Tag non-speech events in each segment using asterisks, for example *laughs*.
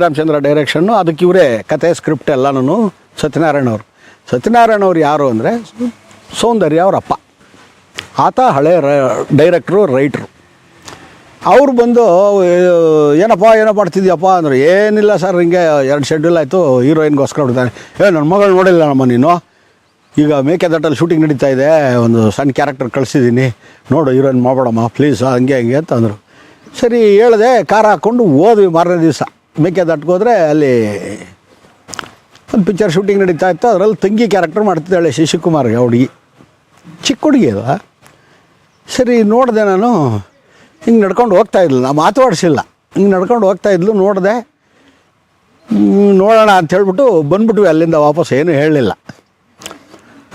Ramachandra direction ಅದಕ್ಕೆ ಇವರೇ ಕತೆ ಸ್ಕ್ರಿಪ್ಟ್ ಎಲ್ಲನೂ ಸತ್ಯನಾರಾಯಣ ಅವರು. ಸತ್ಯನಾರಾಯಣ ಅವ್ರು ಯಾರು ಅಂದರೆ ಸೌಂದರ್ಯ ಅವರಪ್ಪ ಆತ ಹಳೆ ರ ಡೈರೆಕ್ಟ್ರು ರೈಟ್ರು ಅವ್ರು ಬಂದು, ಏನಪ್ಪ ಏನೋ ಮಾಡ್ತಿದ್ಯಪ್ಪ ಅಂದರು, ಏನಿಲ್ಲ ಸರ್ ಹಿಂಗೆ ಎರಡು ಶೆಡ್ಯೂಲ್ ಆಯಿತು ಹೀರೋಯಿನ್ಗೋಸ್ಕರ ಬಿಡ್ತಾನೆ ಏ ನನ್ನ ಮಗಳು ನೋಡಿಲ್ಲ ನಮ್ಮ ನೀನು? ಈಗ ಮೇಕೆದಾಟಲ್ಲಿ ಶೂಟಿಂಗ್ ನಡೀತಾ ಇದೆ, ಒಂದು ಸಣ್ಣ ಕ್ಯಾರೆಕ್ಟರ್ ಕಳಿಸಿದ್ದೀನಿ ನೋಡು ಹೀರೋಯಿನ್ ಮಾಡಬೇಡಮ್ಮ ಪ್ಲೀಸ್ ಹಂಗೆ ಹಂಗೆ ಅಂತ ಅಂದರು. ಸರಿ, ಹೇಳಿದೆ ಕಾರ್ ಹಾಕ್ಕೊಂಡು ಹೋದ್ವಿ ಮಾರನೇ ದಿವಸ. ಮೇಕೆದಾಟ್ಗೆ ದಟ್ಕೋದ್ರೆ ಅಲ್ಲಿ ಒಂದು ಪಿಕ್ಚರ್ ಶೂಟಿಂಗ್ ನಡೀತಾ ಇತ್ತು. ಅದರಲ್ಲಿ ತಂಗಿ ಕ್ಯಾರೆಕ್ಟರ್ ಮಾಡ್ತಿದ್ದಾಳೆ ಶಶಿಕುಮಾರ್ಗೆ ಹುಡುಗಿ. ಚಿಕ್ಕ ಹುಡುಗಿ ಅದು ಸರಿ, ನೋಡಿದೆ ನಾನು. ಹಿಂಗೆ ನಡ್ಕೊಂಡು ಹೋಗ್ತಾ ಇದ್ಲು. ನಾ ಮಾತಾಡಿಸಿಲ್ಲ ಹಿಂಗೆ ನಡ್ಕೊಂಡು ಹೋಗ್ತಾ ಇದ್ಲು, ನೋಡಿದೆ. ನೋಡೋಣ ಅಂತ ಹೇಳ್ಬಿಟ್ಟು ಬಂದ್ಬಿಟ್ವಿ. ಅಲ್ಲಿಂದ ವಾಪಸ್ ಏನೂ ಹೇಳಲಿಲ್ಲ.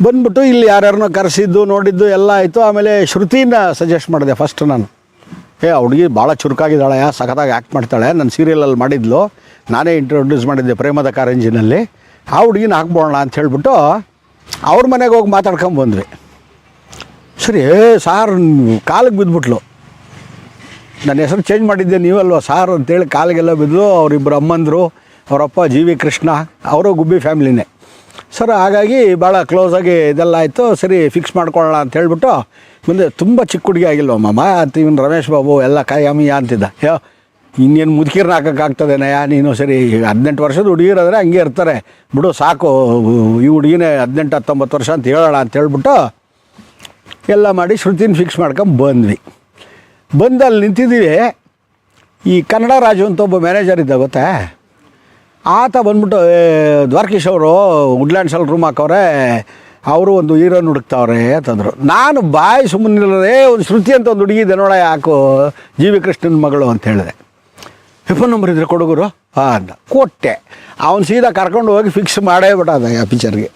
ಬಂದ್ಬಿಟ್ಟು ಇಲ್ಲಿ ಯಾರ್ಯಾರನ್ನೋ ಕರೆಸಿದ್ದು, ನೋಡಿದ್ದು ಎಲ್ಲ ಆಯಿತು. ಆಮೇಲೆ ಶ್ರುತಿನ ಸಜೆಸ್ಟ್ ಮಾಡಿದೆ ಫಸ್ಟ್ ನಾನು. ಏ ಹುಡುಗಿ ಭಾಳ ಚುರುಕಾಗಿದ್ದಾಳೆ, ಸಖತ್ತಾಗಿ ಆ್ಯಕ್ಟ್ ಮಾಡ್ತಾಳೆ. ನನ್ನ ಸೀರಿಯಲಲ್ಲಿ ಮಾಡಿದ್ಲು. ನಾನೇ ಇಂಟ್ರೊಡ್ಯೂಸ್ ಮಾಡಿದ್ದೆ ಪ್ರೇಮದ ಕಾರಂಜಿನಲ್ಲಿ ಆ ಹುಡುಗಿನ ಹಾಕ್ಬೋಣ ಅಂತ ಹೇಳ್ಬಿಟ್ಟು ಅವ್ರ ಮನೆಗೆ ಹೋಗಿ ಮಾತಾಡ್ಕೊಂಬಂದ್ವಿ ಸರಿ, ಏ, ಸಾರ್, ಕಾಲಿಗೆ ಬಿದ್ದುಬಿಟ್ಲು ನನ್ನ ಹೆಸರು ಚೇಂಜ್ ಮಾಡಿದ್ದೆ, ನೀವಲ್ವ ಸಾರ್ ಅಂತೇಳಿ ಕಾಲಿಗೆಲ್ಲ ಬಿದ್ದು ಅವರಿಬ್ಬರು ಅಮ್ಮಂದರು, ಅವರಪ್ಪ ಜಿ ವಿ ಕೃಷ್ಣ, ಅವರು ಗುಬ್ಬಿ ಫ್ಯಾಮ್ಲಿನೇ ಸರ್, ಹಾಗಾಗಿ ಭಾಳ ಕ್ಲೋಸಾಗಿ ಇದೆಲ್ಲ ಆಯಿತು. ಸರಿ ಫಿಕ್ಸ್ ಮಾಡ್ಕೊಳ್ಳೋಣ ಅಂತ ಹೇಳ್ಬಿಟ್ಟು ಮುಂದೆ ತುಂಬ ಚಿಕ್ಕ ಹುಡುಗಿ ಆಗಿಲ್ವ ಅಂತ ಇವನು ರಮೇಶ್ ಬಾಬು ಎಲ್ಲ ಕಾಯಮಿಯ ಅಂತಿದ್ದ? ಯೋ, ಇನ್ನೇನು ಮುದುಕೀರ್ನ ಹಾಕೋಕ್ಕಾಗ್ತದೇನಯ್ಯ ನೀನು ಸರಿ ಹದಿನೆಂಟು ವರ್ಷದ ಹುಡುಗಿರಾದ್ರೆ ಹಂಗೆ ಇರ್ತಾರೆ. ಬಿಡು, ಸಾಕು. ಈ ಹುಡುಗಿನೇ ಹದಿನೆಂಟು, ಹತ್ತೊಂಬತ್ತು ವರ್ಷ ಅಂತ ಹೇಳೋಣ ಅಂತ ಹೇಳ್ಬಿಟ್ಟು ಎಲ್ಲ ಮಾಡಿ ಶ್ರುತಿನ ಫಿಕ್ಸ್ ಮಾಡ್ಕೊಂಡು ಬಂದ್ವಿ. ಬಂದು ಅಲ್ಲಿ ನಿಂತಿದ್ದೀವಿ. ಈ ಕನ್ನಡ ರಾಜು ಅಂತ ಒಬ್ಬ ಮ್ಯಾನೇಜರ್ ಇದ್ದ, ಗೊತ್ತಾ? ಆತ ಬಂದ್ಬಿಟ್ಟು ದ್ವಾರಕೀಶ್ ಅವರು ವುಡ್ಲ್ಯಾಂಡ್ಸಲ್ಲಿ ರೂಮ್ ಹಾಕವ್ರೆ, ಅವರು ಒಂದು ಹೀರೋನ್ ಹುಡುಕ್ತಾವ್ರೆ ಅಂತಂದರು ನಾನು ಬಾಯಿ ಸುಮ್ಮನೆ ಒಂದು ಶ್ರುತಿ ಅಂತ ಒಂದು ಹುಡುಗಿ ದನೋಳ ಯಾಕೋ ಜಿ ವಿ ಕೃಷ್ಣನ ಮಗಳು ಅಂತ ಹೇಳಿದೆ. ಫೋನ್ ನಂಬರ್ ಇದ್ರೆ ಕೊಡುಗರು ಹಾಂ ಅಂತ ಕೊಟ್ಟೆ. ಅವನು ಸೀದಾ ಕರ್ಕೊಂಡು ಹೋಗಿ ಫಿಕ್ಸ್ ಮಾಡೇ ಬಿಟ್ಟ ಆ ಪಿಕ್ಚರ್ಗೆ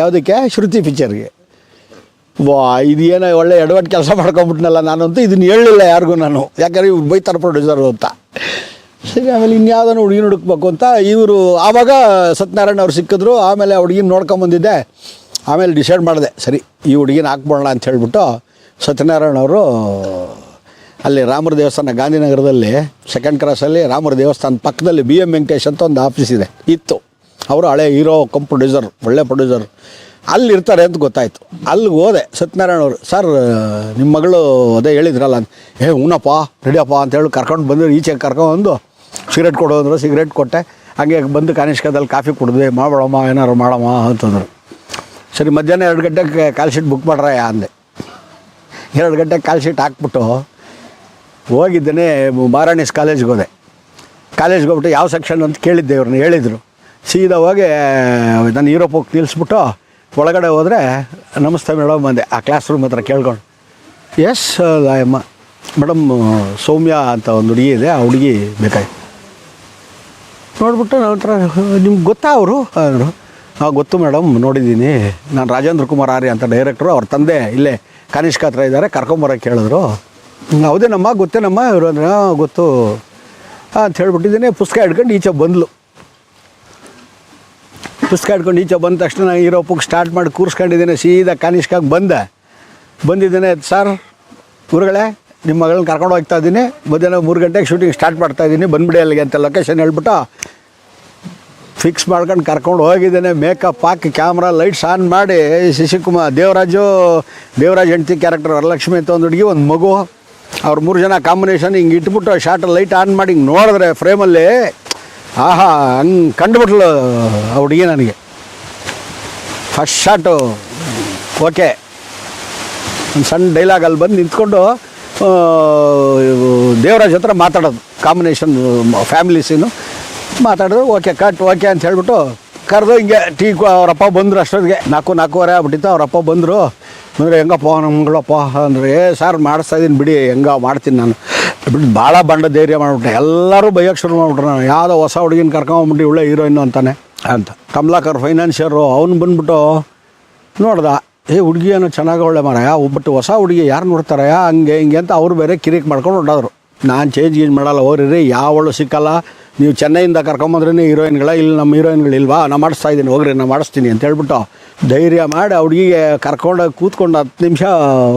ಯಾವುದಕ್ಕೆ? ಶ್ರುತಿ ಪಿಕ್ಚರ್ಗೆ ವಾ ಇದು ಏನೋ ಒಳ್ಳೆ ಎಡವಟ್ಟು ಕೆಲಸ ಮಾಡ್ಕೊಂಬಿಟ್ನಲ್ಲ ನಾನಂತೂ ಇದನ್ನ ಹೇಳಲಿಲ್ಲ ಯಾರಿಗೂ ನಾನು. ಯಾಕಂದ್ರೆ ಇವ್ರು ಬೈತಾರೆ ಪ್ರೊಡ್ಯೂಸರು ಅಂತ. ಸರಿ, ಆಮೇಲೆ ಇನ್ಯಾವುದನ್ನು ಹುಡುಗಿನ ಹುಡುಕ್ಬೇಕು ಅಂತ ಇವರು ಆವಾಗ ಸತ್ಯನಾರಾಯಣ ಅವ್ರು ಸಿಕ್ಕಿದ್ರು, ಆಮೇಲೆ ಆ ಹುಡುಗಿನ ನೋಡ್ಕೊಂಬಂದಿದ್ದೆ ಆಮೇಲೆ ಡಿಸೈಡ್ ಮಾಡಿದೆ, ಸರಿ, ಈ ಹುಡುಗಿನ ಹಾಕ್ಬೋಣ ಅಂತ ಹೇಳ್ಬಿಟ್ಟು ಸತ್ಯನಾರಾಯಣ ಅವರು, ಅಲ್ಲಿ ರಾಮರ ದೇವಸ್ಥಾನ ಗಾಂಧಿನಗರದಲ್ಲಿ ಸೆಕೆಂಡ್ ಕ್ರಾಸಲ್ಲಿ ರಾಮರ ದೇವಸ್ಥಾನ ಪಕ್ಕದಲ್ಲಿ ಬಿ ಎಂ ವೆಂಕಟೇಶ್ ಅಂತ ಒಂದು ಆಫೀಸ್ ಇದೆ, ಇತ್ತು. ಅವರು ಹಳೆ ಹೀರೋ ಕಂ ಪ್ರೊಡ್ಯೂಸರ್ ಒಳ್ಳೆ ಪ್ರೊಡ್ಯೂಸರ್ ಅಲ್ಲಿ ಇರ್ತಾರೆ ಅಂತ ಗೊತ್ತಾಯಿತು. ಅಲ್ಲಿಗೆ ಹೋದೆ ಸತ್ಯನಾರಾಯಣ ಅವರು, ಸರ್ ನಿಮ್ಮ ಮಗಳು ಅದೇ ಹೇಳಿದ್ರಲ್ಲ, ಏ, ಹೂನಪ್ಪ, ರೆಡಿಯಪ್ಪ ಅಂತ ಹೇಳಿ ಕರ್ಕೊಂಡು ಬಂದರು ಈಚೆ ಕರ್ಕೊಂಡ್ಬಂದು ಸಿಗರೇಟ್ ಕೊಡು ಅಂದರು ಸಿಗರೇಟ್ ಕೊಟ್ಟೆ. ಹಾಗೆ ಬಂದು ಕಾನಿಷ್ಕದಲ್ಲಿ ಕಾಫಿ ಕುಡಿದ್ವಿ ಮಾಡಬೇಡಮ್ಮ ಏನಾರು ಮಾಡಮ್ಮ, ಅಂತಂದರು. ಸರಿ, ಮಧ್ಯಾಹ್ನ ಎರಡು ಗಂಟೆಗೆ ಕಾಲ್ ಶೀಟ್ ಬುಕ್ ಮಾಡ್ರ ಅಂದೆ. ಎರಡು ಗಂಟೆಗೆ ಕಾಲ್ ಶೀಟ್ ಹಾಕ್ಬಿಟ್ಟು ಹೋಗಿದ್ದೇನೆ ಮಾರಾಣಿಸ್ ಕಾಲೇಜ್ಗೆ ಹೋದೆ. ಕಾಲೇಜ್ಗೆ ಹೋಗ್ಬಿಟ್ಟು ಯಾವ ಸೆಕ್ಷನ್ ಅಂತ ಕೇಳಿದ್ದೆ ಇವ್ರನ್ನ, ಹೇಳಿದರು. ಸೀದಾ ಹೋಗಿ, ನಾನು ಯುರೋಪ್ ಹೋಗಿ ನಿಲ್ಲಿಸ್ಬಿಟ್ಟು ಒಳಗಡೆ ಹೋದರೆ ನಮಸ್ತೆ ಮೇಡಮ್ ಬಂದೆ ಆ ಕ್ಲಾಸ್ ರೂಮ್ ಹತ್ರ ಕೇಳ್ಕೊಂಡು, ಎಸ್ ಅಮ್ಮ, ಮೇಡಮ್, ಸೌಮ್ಯ ಅಂತ ಒಂದು ಹುಡುಗಿ ಇದೆ, ಆ ಹುಡುಗಿ ಬೇಕಾಯ್ತು. ನೋಡ್ಬಿಟ್ಟು ನನ್ನ ಹತ್ರ ನಿಮ್ಗೆ ಗೊತ್ತಾ ಅವರು? ಅಂದರು ಹಾಂ ಗೊತ್ತು ಮೇಡಮ್, ನೋಡಿದ್ದೀನಿ. ನಾನು ರಾಜೇಂದ್ರ ಕುಮಾರ್ ಆರ್ಯ ಅಂತ ಡೈರೆಕ್ಟ್ರು ಅವ್ರ ತಂದೆ ಇಲ್ಲೇ ಕನಿಷ್ಕ ಹತ್ರ ಇದ್ದಾರೆ ಕರ್ಕೊಂಬರೋಕೆ ಹೇಳಿದ್ರು ಹೌದೇನಮ್ಮ, ಗೊತ್ತೇನಮ್ಮ? ಇವರು ಅಂದ್ರೆ ಗೊತ್ತು. ಅಂತ ಹೇಳ್ಬಿಟ್ಟಿದ್ದೀನಿ. ಪುಸ್ತಕ ಹಿಡ್ಕೊಂಡು ಈಚೆ ಬಂದ್ಲು. ಪುಸ್ತಕ ಹಿಡ್ಕೊಂಡು ಈಚೆ ಬಂದ ತಕ್ಷಣ ನಾನು ಯುರೋಪಿಗೆ ಸ್ಟಾರ್ಟ್ ಮಾಡಿ ಕೂರಿಸ್ಕೊಂಡಿದ್ದೀನಿ. ಸೀದಾ ಕಾನಿಷ್ಕಾಗಿ ಬಂದೆ. ಬಂದಿದ್ದೇನೆ, ಸರ್ ಗುರುಗಳೇ ನಿಮ್ಮ ಮಗಳನ್ನ ಕರ್ಕೊಂಡು ಹೋಗ್ತಾ ಇದ್ದೀನಿ. ಮಧ್ಯಾಹ್ನ ಮೂರು ಗಂಟೆಗೆ ಶೂಟಿಂಗ್ ಸ್ಟಾರ್ಟ್ ಮಾಡ್ತಾ ಇದ್ದೀನಿ. ಬಂದ್ಬಿಡಿ ಅಲ್ಲಿಗೆ ಅಂತ ಲೊಕೇಶನ್ ಹೇಳ್ಬಿಟ್ಟು ಫಿಕ್ಸ್ ಮಾಡ್ಕೊಂಡು ಕರ್ಕೊಂಡು ಹೋಗಿದ್ದೇನೆ. ಮೇಕಪ್ ಹಾಕಿ ಕ್ಯಾಮ್ರಾ ಲೈಟ್ಸ್ ಆನ್ ಮಾಡಿ, ಶಶಿಕುಮಾರ್, ದೇವರಾಜು, ದೇವರಾಜ್ ಹೆಂಡತಿ ಕ್ಯಾರೆಕ್ಟರ್ ವರಲಕ್ಷ್ಮಿ ಅಂತ ಒಂದು ಹುಡುಗಿ, ಒಂದು ಮಗು. ಅವ್ರು ಮೂರು ಜನ ಕಾಂಬಿನೇಷನ್ ಹಿಂಗೆ ಇಟ್ಬಿಟ್ಟು ಶಾರ್ಟ್ ಲೈಟ್ ಆನ್ ಮಾಡಿ ಹಿಂಗೆ ನೋಡಿದ್ರೆ ಫ್ರೇಮಲ್ಲಿ ಆಹಾ, ಹಂಗೆ ಕಂಡುಬಿಟ್ಲು ಆ ಹುಡುಗಿ ನನಗೆ. ಫಸ್ಟ್ ಶಾಟು ಓಕೆ ಒಂದು ಸಣ್ಣ ಡೈಲಾಗ್ ಅಲ್ಲಿ ಬಂದು ನಿಂತ್ಕೊಂಡು ದೇವರಾಜ್ ಹತ್ರ ಮಾತಾಡೋದು. ಕಾಂಬಿನೇಷನ್ ಫ್ಯಾಮಿಲಿ ಸೀನು ಮಾತಾಡಿದ್ರು ಓಕೆ ಕಟ್ ಓಕೆ ಅಂತ ಹೇಳ್ಬಿಟ್ಟು ಕರೆದು ಹಿಂಗೆ ಟೀ ಅವರಪ್ಪ ಬಂದರು ಅಷ್ಟೊತ್ತಿಗೆ. ನಾಲ್ಕು, ನಾಲ್ಕೂವರೆ ಆಗ್ಬಿಟ್ಟಿತ್ತು. ಅವರಪ್ಪ ಬಂದರು. ಅಂದರೆ ಹೆಂಗಪ್ಪ, ನಮ್ಗಳಪ್ಪ? ಅಂದರೆ, ಏ, ಸರ್ ಮಾಡಿಸ್ತಾ ಇದ್ದೀನಿ ಬಿಡಿ, ಹೆಂಗ ಮಾಡ್ತೀನಿ ನಾನು. ಬಿಟ್ಟು ಭಾಳ ಬಂಡ ಧೈರ್ಯ ಮಾಡಿಬಿಟ್ಟೆ ಎಲ್ಲರೂ ಬೈಯೋಕ್ಕೆ ಶುರು ಮಾಡಿಬಿಟ್ರು ನಾನು ಯಾವುದೋ ಹೊಸ ಹುಡುಗಿನ ಕರ್ಕೊಂಬಿಟ್ಟು ಒಳ್ಳೆ ಹೀರೋಯಿನ್ನು ಅಂತಾನೆ. ಅಂತ. ಕಮಲಾಕರ್ ಫೈನಾನ್ಷಿಯರು ಅವ್ನು ಬಂದ್ಬಿಟ್ಟು ನೋಡ್ದ. ಏ ಹುಡುಗಿ ಏನೋ ಚೆನ್ನಾಗಿ ಒಳ್ಳೆ ಮಾರಾಯ ಒಬ್ಬಟ್ಟು ಹೊಸ ಹುಡುಗಿ ಯಾರು ನೋಡ್ತಾರಯ್ಯ ಹಂಗೆ, ಹಿಂಗೆ ಅಂತ ಅವ್ರು ಬೇರೆ ಕಿರಿಕ್ ಮಾಡ್ಕೊಂಡು ಹೊಂಡೋದ್ರು ನಾನು ಚೇಂಜ್ ಗೀಜ್ ಮಾಡಲ್ಲ, ಹೋಗ್ರಿ ಯಾವಳು ಸಿಕ್ಕಲ್ಲ. ನೀವು ಚೆನ್ನೈಯಿಂದ ಕರ್ಕೊಂಬಂದ್ರೇ ಹೀರೋಯಿನ್ಗಳ? ಇಲ್ಲಿ ನಮ್ಮ ಹೀರೋಯಿನ್ಗಳು ಇಲ್ವಾ? ನಾ ಮಾಡಿಸ್ತಾ ಇದ್ದೀನಿ, ಹೋಗ್ರಿ, ನಾ ಮಾಡಿಸ್ತೀನಿ ಅಂತ ಹೇಳ್ಬಿಟ್ಟು ಧೈರ್ಯ ಮಾಡಿ ಆ ಹುಡುಗಿಗೆ ಕರ್ಕೊಂಡೋಗಿ ಕೂತ್ಕೊಂಡು ಹತ್ತು ನಿಮಿಷ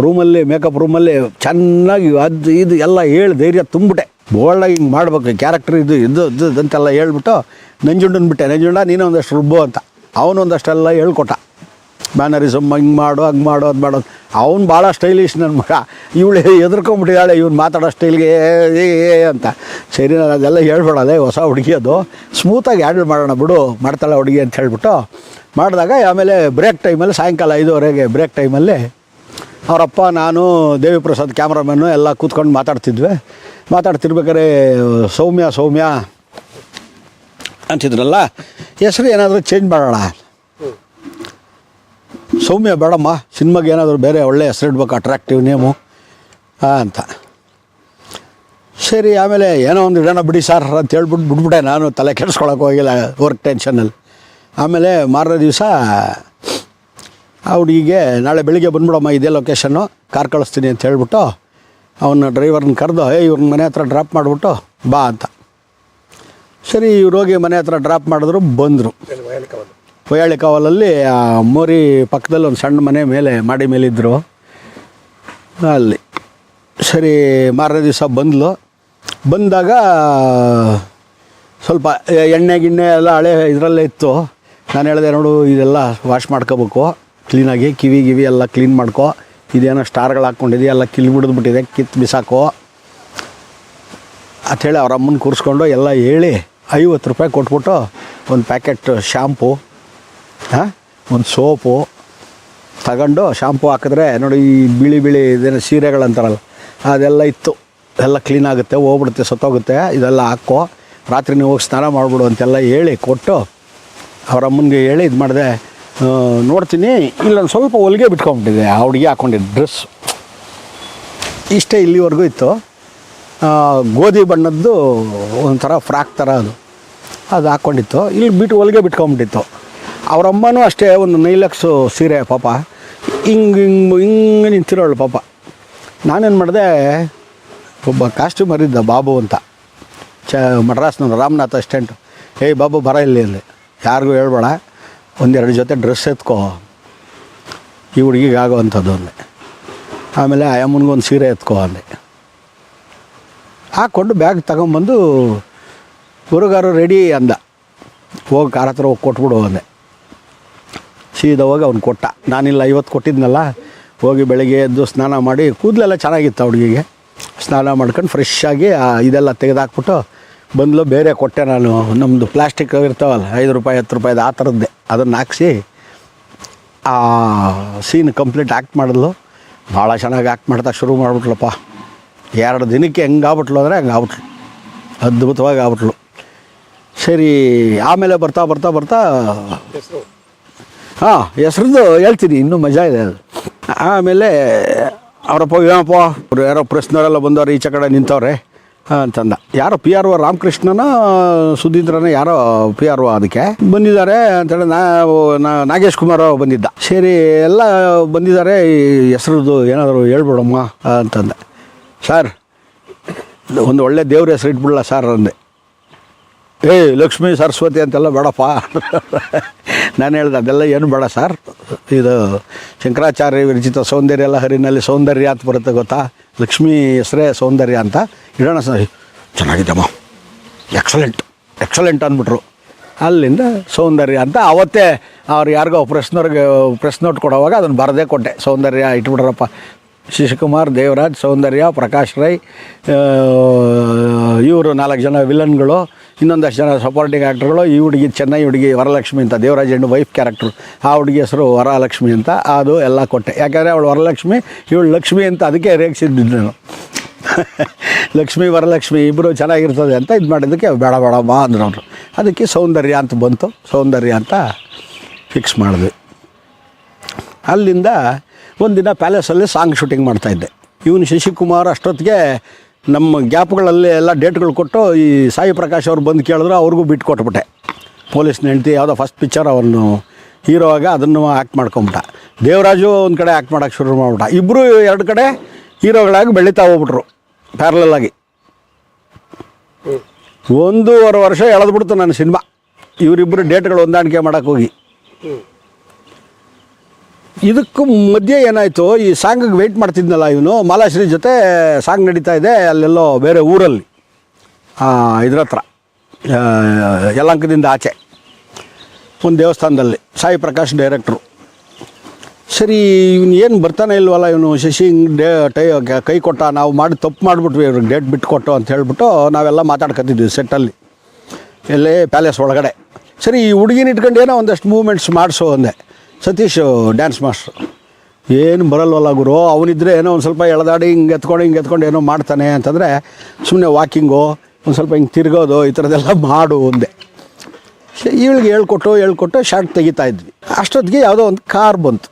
ರೂಮಲ್ಲಿ ಮೇಕಪ್ ರೂಮಲ್ಲಿ ಚೆನ್ನಾಗಿ ಅದು ಇದು ಎಲ್ಲ ಹೇಳಿ ಧೈರ್ಯ ತುಂಬಿಟ್ಟೆ ಬೋಲ್ಡಾಗಿ ಹಿಂಗೆ ಮಾಡ್ಬೇಕು ಕ್ಯಾರೆಕ್ಟರ್ ಇದು ಇದು ಇದು ಇದು ಅಂತೆಲ್ಲ ಹೇಳ್ಬಿಟ್ಟು ನಂಜುಂಡನ್ ಬಿಟ್ಟೆ. ನಂಜುಂಡ ನೀನು ಒಂದಷ್ಟು ರುಬ್ಬು ಅಂತ. ಅವನು ಒಂದಷ್ಟೆಲ್ಲ ಹೇಳ್ಕೊಟ್ಟ. ಮ್ಯಾನರಿಸಮ್ ಹಿಂಗೆ ಮಾಡು, ಹಂಗೆ ಮಾಡು, ಅದು ಮಾಡೋದು ಅವ್ನು ಭಾಳ ಸ್ಟೈಲಿಶ್ ನನ್ನ ಮಗ. ಇವಳು ಎದುರ್ಕೊಂಬಿಟ್ಟಿದ್ದಾಳೆ ಇವ್ನು ಮಾತಾಡೋ ಸ್ಟೈಲ್ಗೆ ಏ ಅಂತ. ಸರಿ, ನಾನು ಅದೆಲ್ಲ ಹೇಳ್ಬೇಡದೆ ಹೊಸ ಹುಡುಗಿ ಅದು. ಸ್ಮೂತಾಗಿ ಹ್ಯಾಂಡಲ್ ಮಾಡೋಣ ಬಿಡು, ಮಾಡ್ತಾಳೆ ಹುಡುಗಿ ಅಂತ ಹೇಳ್ಬಿಟ್ಟು. ಮಾಡಿದಾಗ ಆಮೇಲೆ ಬ್ರೇಕ್ ಟೈಮಲ್ಲಿ ಸಾಯಂಕಾಲ ಐದುವರೆಗೆ ಬ್ರೇಕ್ ಟೈಮಲ್ಲಿ ಅವರಪ್ಪ, ನಾನು ದೇವಿ ಪ್ರಸಾದ್ ಕ್ಯಾಮ್ರಾಮನ್ನು ಎಲ್ಲ ಕೂತ್ಕೊಂಡು ಮಾತಾಡ್ತಿದ್ವಿ. ಮಾತಾಡ್ತಿರ್ಬೇಕಾರೆ ಸೌಮ್ಯ ಸೌಮ್ಯ ಅಂತಿದ್ರಲ್ಲ, ಹೆಸರು ಏನಾದರೂ ಚೇಂಜ್ ಮಾಡೋಣ. ಸೌಮ್ಯ ಬೇಡಮ್ಮ. ಸಿನಿಮಾಗೆ ಏನಾದರೂ ಬೇರೆ ಒಳ್ಳೆ ಹೆಸರು ಇಡ್ಬೇಕು ಅಟ್ರಾಕ್ಟಿವ್ ನೇಮು ಅಂತ. ಸರಿ, ಆಮೇಲೆ ಏನೋ ಒಂದು ಇಡೋಣ ಬಿಡಿ ಸರ್ ಅಂತ ಹೇಳ್ಬಿಟ್ಟು ಬಿಟ್ಬಿಟ್ಟೆ ನಾನು, ತಲೆ ಕೆಡಿಸ್ಕೊಳಕ್ಕೆ ಹೋಗಿಲ್ಲ ವರ್ಕ್ ಟೆನ್ಷನಲ್ಲಿ ಆಮೇಲೆ ಮಾರನೇ ದಿವಸ ಆ ಹುಡುಗಿಗೆ ನಾಳೆ ಬೆಳಿಗ್ಗೆ ಬಂದ್ಬಿಡಮ್ಮ, ಇದೇ ಲೊಕೇಶನ್ನು ಕಾರ್ ಕಳಿಸ್ತೀನಿ ಅಂತ ಹೇಳ್ಬಿಟ್ಟು ಅವನ ಡ್ರೈವರ್ನ ಕರೆದು, ಏ ಇವ್ರನ್ನ ಮನೆ ಹತ್ರ ಡ್ರಾಪ್ ಮಾಡಿಬಿಟ್ಟು ಬಾ ಅಂತ. ಸರಿ ಇವ್ರು ಹೋಗಿ ಮನೆ ಹತ್ರ ಡ್ರಾಪ್ ಮಾಡಿದ್ರು, ಬಂದರು. ಹೊಯ್ಯಾಳಿ ಕಾವಲಲ್ಲಿ ಮೋರಿ ಪಕ್ಕದಲ್ಲಿ ಒಂದು ಸಣ್ಣ ಮನೆ ಮೇಲೆ, ಮಾಡಿ ಮೇಲಿದ್ದರು ಅಲ್ಲಿ. ಸರಿ, ಮಾರನೇ ದಿವಸ ಬಂದ್ಲು. ಬಂದಾಗ, ಸ್ವಲ್ಪ ಎಣ್ಣೆ ಗಿಣ್ಣೆ ಎಲ್ಲ ಹಳೆ ಇದರಲ್ಲೇ ಇತ್ತು. ನಾನು ಹೇಳಿದೆ, ನೋಡು, ಇದೆಲ್ಲ ವಾಶ್ ಮಾಡ್ಕೋಬೇಕು. ಕ್ಲೀನಾಗಿ ಕಿವಿ ಗಿವಿ ಎಲ್ಲ ಕ್ಲೀನ್ ಮಾಡ್ಕೊ. ಇದೇನೋ ಸ್ಟಾರ್ಗಳು ಹಾಕ್ಕೊಂಡಿದೆ ಎಲ್ಲ ಕಿಲ್ ಬಿಡಿದ್ಬಿಟ್ಟಿದೆ ಕಿತ್ತು ಬಿಸಾಕೋ. ಅಂಥೇಳಿ ಅವ್ರ ಅಮ್ಮನ ಕೂರಿಸ್ಕೊಂಡು ಎಲ್ಲ ಹೇಳಿ ಐವತ್ತು ರೂಪಾಯಿ ಕೊಟ್ಬಿಟ್ಟು ಒಂದು ಪ್ಯಾಕೆಟ್ ಶ್ಯಾಂಪು ಒಂದು ಸೋಪು ತಗೊಂಡು ಶಾಂಪು ಹಾಕಿದ್ರೆ ನೋಡಿ ಈ ಬಿಳಿ ಬಿಳಿ ಇದೇನು ಸೀರೆಗಳಂತಾರಲ್ಲ, ಅದೆಲ್ಲ ಇತ್ತು. ಎಲ್ಲ ಕ್ಲೀನ್ ಆಗುತ್ತೆ, ಹೋಗ್ಬಿಡುತ್ತೆ, ಸತ್ತೋಗುತ್ತೆ. ಇದೆಲ್ಲ ಹಾಕೋ. ರಾತ್ರಿ ನೀವು ಹೋಗಿ ಸ್ನಾನ ಮಾಡಿಬಿಡು ಅಂತೆಲ್ಲ ಹೇಳಿ ಕೊಟ್ಟು ಅವ್ರ ಅಮ್ಮನಿಗೆ ಹೇಳಿ ಇದು ಮಾಡಿದೆ. ನೋಡ್ತೀನಿ. ಇಲ್ಲೊಂದು ಸ್ವಲ್ಪ ಹೊಲಿಗೆ ಬಿಟ್ಕೊಂಬಿಟ್ಟಿದೆ ಆ ಹುಡುಗಿ ಹಾಕ್ಕೊಂಡಿದ್ದು ಡ್ರೆಸ್ ಇಷ್ಟೇ ಇಲ್ಲಿವರೆಗೂ ಇತ್ತು. ಗೋಧಿ ಬಣ್ಣದ್ದು ಒಂಥರ ಫ್ರಾಕ್ ಥರ ಅದು. ಅದು ಹಾಕ್ಕೊಂಡಿತ್ತು ಇಲ್ಲಿ ಬಿಟ್ಟು ಹೊಲಿಗೆ ಬಿಟ್ಕೊಂಬಿಟ್ಟಿತ್ತು ಅವ್ರ ಅಮ್ಮನೂ ಅಷ್ಟೇ ಒಂದು ನೈಲಕ್ಸು ಸೀರೆ, ಪಾಪ. ಹಿಂಗೆ ಹಿಂಗೆ ಹಿಂಗೆ ನಿಂತಿರೋಳು ಪಾಪ. ನಾನೇನು ಮಾಡಿದೆ, ಒಬ್ಬ ಕಾಸ್ಟ್ಯೂಮರ್ ಇದ್ದ ಬಾಬು ಅಂತ. ಚ ಮಡ್ರಾಸ್ನವ್ರು ರಾಮನಾಥ್ ಅಸ್ಟೆಂಟು ಏಯ್ ಬಾಬು, ಬರ ಇಲ್ಲಿ ಇಲ್ಲಿ ಯಾರಿಗೂ ಹೇಳ್ಬೇಡ. ಒಂದೆರಡು ಜೊತೆ ಡ್ರೆಸ್ ಎತ್ಕೋ. ಈ ಹುಡುಗಿಗೆ ಆಗೋ ಅಂಥದ್ದು ಅಂದೆ ಆಮೇಲೆ ಆ ಅಮ್ಮನಿಗೊಂದು ಸೀರೆ ಎತ್ಕೋ ಅಂದೆ ಹಾಕ್ಕೊಂಡು ಬ್ಯಾಗ್ ತಗೊಂಬಂದು, ಗುರುಗಾರು ರೆಡಿ ಅಂದ. ಹೋಗಿ ಕಾರ ಹತ್ರ ಹೋಗಿ ಕೊಟ್ಬಿಡು ಅಂದೆ. ಸೀದಾ ಹೋಗಿ ಅವ್ನು ಕೊಟ್ಟ. ನಾನಿಲ್ಲ, ಐವತ್ತು ಕೊಟ್ಟಿದ್ನಲ್ಲ, ಹೋಗಿ ಬೆಳಗ್ಗೆ ಎದ್ದು ಸ್ನಾನ ಮಾಡಿ, ಕೂದಲೆಲ್ಲ ಚೆನ್ನಾಗಿತ್ತು ಹುಡುಗಿಗೆ. ಸ್ನಾನ ಮಾಡ್ಕೊಂಡು ಫ್ರೆಶ್ ಆಗಿ ಇದೆಲ್ಲ ತೆಗೆದಾಕ್ಬಿಟ್ಟು ಬಂದಲು, ಬೇರೆ ಕೊಟ್ಟೆ ನಾನು. ನಮ್ಮದು ಪ್ಲಾಸ್ಟಿಕ್ ಇರ್ತಾವಲ್ಲ, ಐದು ರೂಪಾಯಿ, ಹತ್ತು ರೂಪಾಯಿದು, ಆ ಥರದ್ದೇ. ಅದನ್ನು ಹಾಕ್ಸಿ, ಆ ಸೀನ್ ಕಂಪ್ಲೀಟ್ ಆ್ಯಕ್ಟ್ ಮಾಡಿದ್ಲು. ಭಾಳ ಚೆನ್ನಾಗಿ ಆ್ಯಕ್ಟ್ ಮಾಡ್ತಾ ಶುರು ಮಾಡಿಬಿಟ್ಲಪ್ಪ. ಎರಡು ದಿನಕ್ಕೆ ಹೆಂಗೆ ಆಗ್ಬಿಟ್ಲು ಅಂದರೆ ಹಂಗೆ ಆಗ್ಬಿಟ್ಲು ಅದ್ಭುತವಾಗಿ ಆಗ್ಬಿಟ್ಲು. ಸರಿ, ಆಮೇಲೆ ಬರ್ತಾ ಬರ್ತಾ ಬರ್ತಾ ಹಾಂ, ಹೆಸ್ರದ್ದು ಹೇಳ್ತೀನಿ, ಇನ್ನೂ ಮಜಾ ಇದೆ ಅದು. ಆಮೇಲೆ ಅವರಪ್ಪ ಏನಪ್ಪ ಅವ್ರು ಯಾರೋ ಪ್ರೆಸ್ನವರೆಲ್ಲ ಬಂದವ್ರೆ ಈಚೆ ಕಡೆ ನಿಂತವ್ರೆ ಅಂತಂದ. ಯಾರೋ ಪಿ ಆರ್ ಒ ರಾಮಕೃಷ್ಣನ, ಸುಧೀಂದ್ರನ ಯಾರೋ ಪಿ ಆರ್ ಒ ಅದಕ್ಕೆ ಬಂದಿದ್ದಾರೆ ಅಂತೇಳಿ ನಾ- ನಾಗೇಶ್ ಕುಮಾರ್ ಬಂದಿದ್ದ. ಸರಿ, ಎಲ್ಲ ಬಂದಿದ್ದಾರೆ, ಈ ಹೆಸ್ರದ್ದು ಏನಾದರೂ ಹೇಳ್ಬಿಡಮ್ಮ ಅಂತಂದೆ. ಸರ್, ಒಂದು ಒಳ್ಳೆ ದೇವ್ರ ಹೆಸರು ಇಟ್ಬಿಡಲ್ಲ ಸರ್ ಅಂದೆ. ಏ, ಲಕ್ಷ್ಮೀ, ಸರಸ್ವತಿ ಅಂತೆಲ್ಲ ಬೇಡಪ್ಪ. ನಾನು ಹೇಳ್ದೆ, ಅದೆಲ್ಲ ಏನು ಬೇಡ ಸರ್. ಇದು ಶಂಕರಾಚಾರ್ಯ ವಿರಚಿತ ಸೌಂದರ್ಯ ಎಲ್ಲ ಹರಿನಲ್ಲಿ ಸೌಂದರ್ಯ ಅಂತ ಬರುತ್ತೆ ಗೊತ್ತಾ? ಲಕ್ಷ್ಮೀ ಹೆಸರೇ ಸೌಂದರ್ಯ ಅಂತ. ಇಡೋಣ ಸರ್ ಚೆನ್ನಾಗಿದ್ದಮ್ಮ ಎಕ್ಸಲೆಂಟ್ ಎಕ್ಸಲೆಂಟ್ ಅಂದ್ಬಿಟ್ರು. ಅಲ್ಲಿಂದ ಸೌಂದರ್ಯ ಅಂತ. ಅವತ್ತೇ ಅವ್ರು ಯಾರಿಗೋ ಪ್ರೆಸ್ನವ್ರಿಗೆ ಪ್ರೆಸ್ ನೋಟ್ ಕೊಡೋವಾಗ ಅದನ್ನು ಬರದೇ ಕೊಟ್ಟೆ. ಸೌಂದರ್ಯ ಇಟ್ಬಿಟ್ರಪ್ಪ. ಶಿಶುಕುಮಾರ್ ದೇವರಾಜ್, ಸೌಂದರ್ಯ, ಪ್ರಕಾಶ್ ರೈ ಇವರು ನಾಲ್ಕು ಜನ ವಿಲನ್ಗಳು ಇನ್ನೊಂದಷ್ಟು ಜನ ಸಪೋರ್ಟಿಂಗ್ ಆ್ಯಕ್ಟ್ರ್ಗಳು ಈ ಹುಡುಗಿ ಚೆನ್ನೈ ಹುಡುಗಿ ವರಲಕ್ಷ್ಮಿ ಅಂತ, ದೇವರಾಜ್ ಹೆಣ್ಣು ವೈಫ್ ಕ್ಯಾರೆಕ್ಟ್ರು ಆ ಹುಡುಗಿ ಹೆಸರು ವರಲಕ್ಷ್ಮಿ ಅಂತ, ಅದು ಎಲ್ಲ ಕೊಟ್ಟೆ. ಯಾಕಂದರೆ ಅವಳು ವರಲಕ್ಷ್ಮಿ, ಇವಳು ಲಕ್ಷ್ಮಿ ಅಂತ ಅದಕ್ಕೆ ರೇಗಿಸಿದ್ದು ನಾನು. *laughs* ಲಕ್ಷ್ಮಿ, ವರಲಕ್ಷ್ಮಿ ಇಬ್ಬರು ಚೆನ್ನಾಗಿರ್ತದೆ ಅಂತ ಇದು ಮಾಡಿದ್ದಕ್ಕೆ ಬೇಡ ಬೇಡಮ್ಮ ಅಂದ್ರು ಅವರು. ಅದಕ್ಕೆ ಸೌಂದರ್ಯ ಅಂತ ಬಂತು. ಸೌಂದರ್ಯ ಅಂತ ಫಿಕ್ಸ್ ಮಾಡಿದ್ವಿ ಅಲ್ಲಿಂದ ಒಂದಿನ ಪ್ಯಾಲೇಸಲ್ಲಿ ಸಾಂಗ್ ಶೂಟಿಂಗ್ ಮಾಡ್ತಾಯಿದ್ದೆ ಇವನು ಶಶಿಕುಮಾರ್ ಅಷ್ಟೊತ್ತಿಗೆ ನಮ್ಮ ಗ್ಯಾಪ್ಗಳಲ್ಲಿ ಎಲ್ಲ ಡೇಟ್ಗಳು ಕೊಟ್ಟು ಈ ಸಾಯಿ ಪ್ರಕಾಶ್ ಅವ್ರು ಬಂದು ಕೇಳಿದ್ರು ಅವ್ರಿಗೂ ಬಿಟ್ಟು ಕೊಟ್ಬಿಟ್ಟೆ. ಪೊಲೀಸ್ನ ಹೆಂಡ್ತಿ ಯಾವುದೋ ಫಸ್ಟ್ ಪಿಕ್ಚರ್ ಅವನು ಹೀರೋ ಆಗ ಅದನ್ನು ಆ್ಯಕ್ಟ್ ಮಾಡ್ಕೊಂಬಿಟ್ಟ. ದೇವರಾಜು ಒಂದು ಕಡೆ ಆ್ಯಕ್ಟ್ ಮಾಡೋಕ್ಕೆ ಶುರು ಮಾಡಿಬಿಟ್ಟ. ಇಬ್ಬರು ಎರಡು ಕಡೆ ಹೀರೋಗಳಾಗಿ ಬೆಳೀತಾ ಹೋಗ್ಬಿಟ್ರು ಪ್ಯಾರಲಾಗಿ ಒಂದೂವರೆ ವರ್ಷ ಎಳೆದ್ಬಿಡ್ತು ನನ್ನ ಸಿನಿಮಾ. ಇವರಿಬ್ಬರು ಡೇಟ್ಗಳು ಹೊಂದಾಣಿಕೆ ಮಾಡೋಕ್ಕೆ ಹೋಗಿ. ಇದಕ್ಕೂ ಮಧ್ಯೆ ಏನಾಯಿತು, ಈ ಸಾಂಗಿಗೆ ವೆಯ್ಟ್ ಮಾಡ್ತಿದ್ನಲ್ಲ ಇವನು, ಮಾಲಾಶ್ರೀ ಜೊತೆ ಸಾಂಗ್ ನಡೀತಾ ಇದೆ, ಅಲ್ಲೆಲ್ಲೋ ಬೇರೆ ಊರಲ್ಲಿ ಇದ್ರ ಹತ್ರ ಯಲಂಕದಿಂದ ಆಚೆ, ಒಂದು ದೇವಸ್ಥಾನದಲ್ಲಿ, ಸಾಯಿ ಪ್ರಕಾಶ್ ಡೈರೆಕ್ಟ್ರು ಸರಿ, ಇವನು ಏನು ಬರ್ತಾನೆ ಇಲ್ವಲ್ಲ ಇವನು, ಶಶಿ ಡೇ, ಟೈ, ಕೈ ಕೊಟ್ಟ, ನಾವು ಮಾಡಿ ತಪ್ಪು ಮಾಡಿಬಿಟ್ವಿ, ಇವ್ರಿಗೆ ಡೇಟ್ ಬಿಟ್ಕೊಟ್ಟು ಅಂತ ಹೇಳ್ಬಿಟ್ಟು ನಾವೆಲ್ಲ ಮಾತಾಡ್ಕೊತಿದ್ವಿ ಸೆಟ್ಟಲ್ಲಿ ಎಲ್ಲೇ ಪ್ಯಾಲೇಸ್ ಒಳಗಡೆ. ಸರಿ, ಈ ಹುಡುಗಿನ ಇಟ್ಕೊಂಡು ಏನೋ ಒಂದಷ್ಟು ಮೂವ್ಮೆಂಟ್ಸ್ ಮಾಡಿಸು ಅಂದೆ. ಸತೀಶ್ ಡ್ಯಾನ್ಸ್ ಮಾಸ್ಟ್ರು ಏನು ಬರಲ್ವಲ್ಲ ಗುರು, ಅವನಿದ್ರೆ ಏನೋ ಒಂದು ಸ್ವಲ್ಪ ಎಳೆದಾಡಿ ಹಿಂಗೆ ಎತ್ಕೊಂಡು ಹಿಂಗೆ ಎತ್ಕೊಂಡು ಏನೋ ಮಾಡ್ತಾನೆ ಅಂತಂದರೆ ಸುಮ್ಮನೆ ವಾಕಿಂಗು ಒಂದು ಸ್ವಲ್ಪ ಹಿಂಗೆ ತಿರ್ಗೋದು, ಈ ಥರದ್ದೆಲ್ಲ ಮಾಡು ಅಂದೆ. ಇವಳಿಗೆ ಹೇಳ್ಕೊಟ್ಟು ಹೇಳ್ಕೊಟ್ಟು ಶಾರ್ಟ್ ತೆಗಿತಾ ಇದ್ವಿ. ಅಷ್ಟೊತ್ತಿಗೆ ಯಾವುದೋ ಒಂದು ಕಾರ್ ಬಂತು.